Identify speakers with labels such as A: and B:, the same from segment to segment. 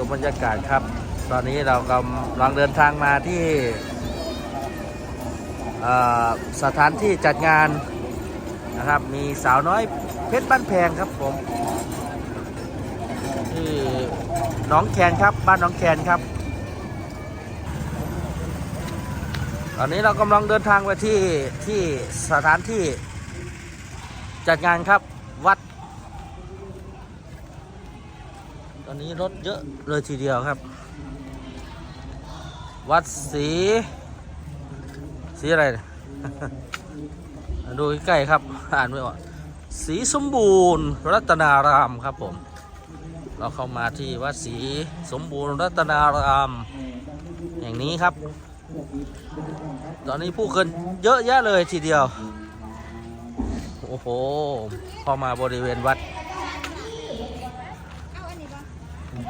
A: ชมบรรยากาศครับ ตอนนี้เรากำลังเดินทางมาที่สถานที่จัดงานนะครับ มีสาวน้อยเพชรบ้านแพงครับผมที่หน้องแคนครับบ้านหน้องแคนครับ ตอนนี้เรากำลังเดินทางไปที่ที่สถานที่จัดงานครับวัด ต อนนี้รถเยอะเลยทีเดียวครับ วัดศรีสีอะไร ดูใกล้ครับ อ่านไม่ออกศรีสมบูรณ์รัตนารามครับผม เราเข้ามาที่วัดศรีสมบูรณ์รัตนาราม อย่างนี้ครับ ตอนนี้ผู้คนเยอะแยะเลยทีเดียว โอ้โห พอมาบริเวณวัด
B: เอาอันนี้ปะเอาลูก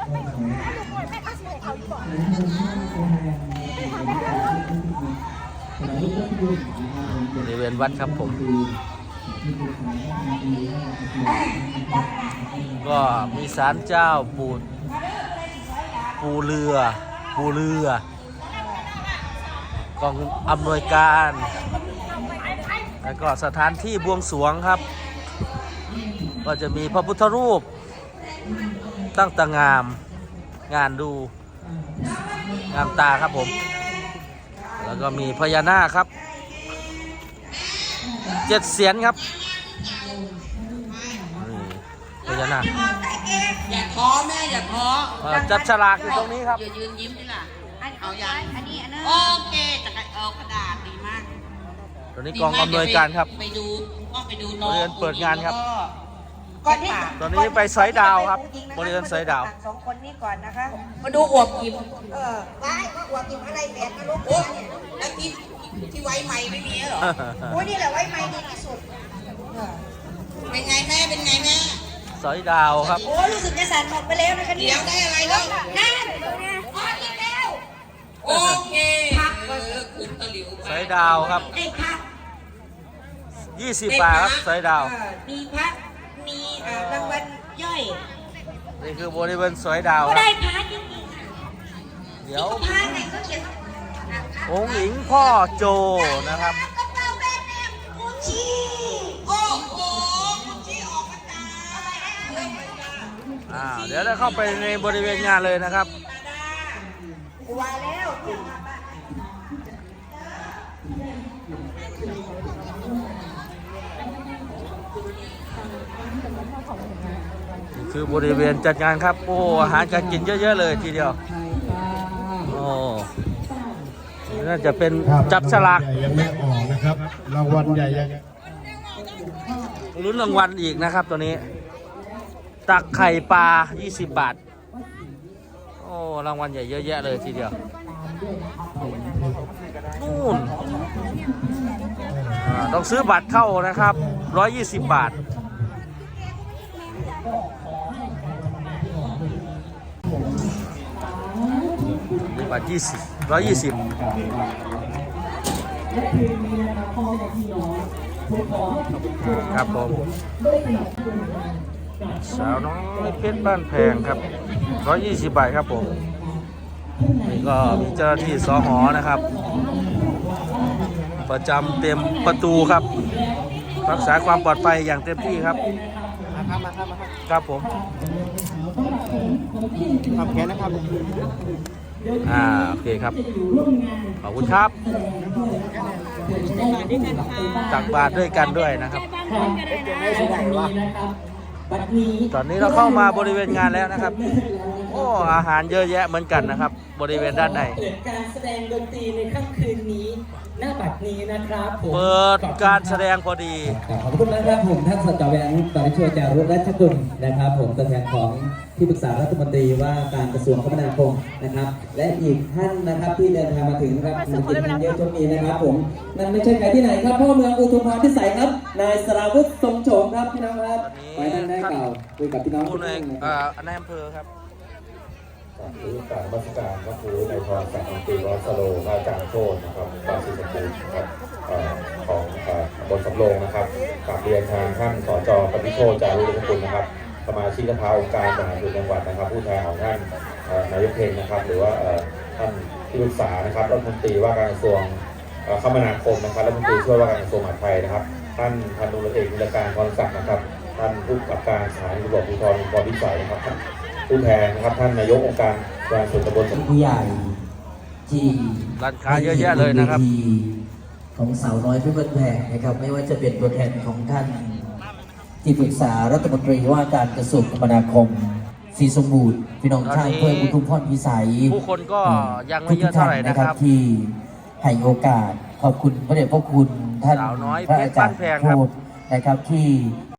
B: บ
A: ริเวณวัดครับผม ก็มีศาลเจ้าปูปูเรือ ปูเรือกองอำนวยการ แล้วก็สถานที่บวงสรวงครับ ก็จะมีพระพุทธรูป ตั้งตางาม งานดู งามตาครับผม แล้วก็มีพญานาคครับ เจ็ดเสียนครับนี่พญานาค
C: อย่าท้อแม่อย่าท้อ
A: เอ่อจับฉลากอยู่ตรงนี้ครับ
C: อย่ายืนยิ้มนี่ล่ะ
B: อัน
C: เอายัง
B: อันนี้อันนั้น
C: โอเคจักรเอากระดาษดีมาก
A: ตอนนี้กองอำนวยการครับ
C: ไปดูก็ไปดูน้อง
A: เรียนเปิดงานครับ
C: ก็ปาก
A: ตอนนี้ไปสอยดาวครับบริเวณสอยดาว
D: สองคนนี้ก่อนนะคะ
C: มาดูอวบอิ่ม
D: เออว้ายว่าอวดกินอะไรแบกนะลูก
C: โอ้แล้วที่ที่ไว้ใหม่ไม่มีเหรอ
D: โอ้ยนี่แหละไว้ไม่ดีที่สุดเออ
C: เป็นไงแม่เป็นไงแม่
A: สอยดาวครับ
D: โอ้รู้สึกจะสั่นหมดไปแล้วนะคะ
C: เดี๋
D: เนี่ย
C: ยวได้อะไรแล้ว
D: นั่น
C: พอกินแล้วโอเคเออคุณตะหลิวไป
A: สอยดาวครับ
D: ได้พัก
A: 20บาทครับสอยดาว
D: เออมีพักมีเอ่อรางวัลย่อย
A: นี่คือบริเวณสอยดาว
D: ก็
A: ครับ
D: ได้พักจริงๆค่ะ
A: เดี๋ยว
D: พักไหนก็เขียนว่า
A: องค์หญิงพ่อโจนะครับ
D: กระเป๋าแบรนด์เนมกุชชี่
C: โอ้โหคุณที่ออกมาจ้า
A: อ่าเดี๋ยวเราเข้าไปในบริเวณงานเลยนะครับ
D: กูว่าแล้วเนี่ยมาบ้า น
A: นี่คือบริเวณจัดงานครับ โอ้อาหารการกินเยอะๆเลยทีเดียว โอ้นี่น่าจะเป็น
E: ครับ
A: จับฉลาก
E: รางวัลใหญ่ยังไม่ออกนะครับ รางวัลใหญ่ยัง
A: ลุ้นรางวัลอีกนะครับตัวนี้ ตักไข่ปลา 20 บาท โอ้ รางวัลใหญ่เยอะแยะเลยทีเดียวนู่นอ่า ต้องซื้อบัตรเข้านะครับ 120 บาทนี่บาท20 120 ครับผมสาวน้อยเพชรบ้านแพงครับ 120 บาทครับผมนี่ก็มีเจ้าหน้าที่สอหอนะครับ ประจำเต็มประตูครับ รักษาความปลอดภัยอย่างเต็มที่ครับครับผม
E: ทำแค่นะครับ
A: อ่าโอเคครับ ขอบคุณครับตักบาตรด้วยกันด้วยนะครับตอนนี้เราเข้ามาบริเวณงานแล้วนะครับ อ้อาหารเยอะแยะเหมือนกันนะครับ บริเวณด้านใน
F: เปิดการแสดงดนตรีในค่ำคืนนี้หน้าบัดนี้นะครับผม
A: เปิดการแสดงพอดี
F: ขอบคุณนะครับผมท่านสจแหวนปริชัวจารุรัชกุลนะครับ ผมตัวแทนของที่ปรึกษารัฐมนตรีว่าการกระทรวงคมนาคมนะครับ และอีกท่านนะครับที่เดินทางมาถึงนะครับศิลปินท่านเดียวช่วงนี้นะครับ ผมนั่นไม่ใช่ใครที่ไหนครับพ่อเมืองอุทุมพรพิสัยครับนายสราวุฒิทรงโฉมครับพี่น้องครับ
A: ตอนนี้
F: ไว้ท่านได้กล่าวคุยกับพี่น้อง
A: ผู้
F: ทุก
A: ใน
F: ท่านนะค
A: เอ่
F: รับ
A: อในอำเภอครับ
G: คือการราชการก็คือในพรจากอังกฤษวัสโลพระอาจารย์โชตนะครับปาศิสปูรณ์นะครับของบนสำโรงนะครับกราบเรียนทางท่านสจปฏิโชตจารุรัชกุลนะครับ สมาชิกสภาองค์การบริหาส่วนจังหวัดนะครับ ผู้แทนของท่านนายกเพลงนะครับ หรือว่าท่านที่ปรึกษานะครับรัฐมนตรีว่าการกระทรวงคมนาคมนะครับรัฐมนตรีช่วยว่าการกระทรวงมหาดไทยนะครับ ท่านพันตุเอกวิรการพรศักดิ์นะครับ ท่านผู้กับการสถานีตำรวจภูธรอุบลพิสัยนะครับ ผู้แทนนะครับท่านนายกองค์การบริหารส่วนตำบลสม
H: ผู้ใหญ่ที่
A: ร้านค้าเยอะแยะเลยนะครับ
H: วทีของสาวน้อยเพื่อนแพงนะครับ ไม่ว่าจะเป็นตัวแทนของท่าน ที่ปรึกษารัฐมนตรีว่าการกระทรวงคมนาคมสีสมบูรณ์พี่น้องชาติเพื่ออุทุมพรพิสัย
A: ผู้คนก็
H: อ่า
A: ยังไม่เยอะเท่าไหร่นะครับ
H: ทุกๆท่าที่ให้โอกาสขอบคุณพระเดชพระคุณท่าน
A: สาวน้อย
H: พระอาจารย์
A: เพชรบ้านแพงครับ
H: โพธิ์นะครับที่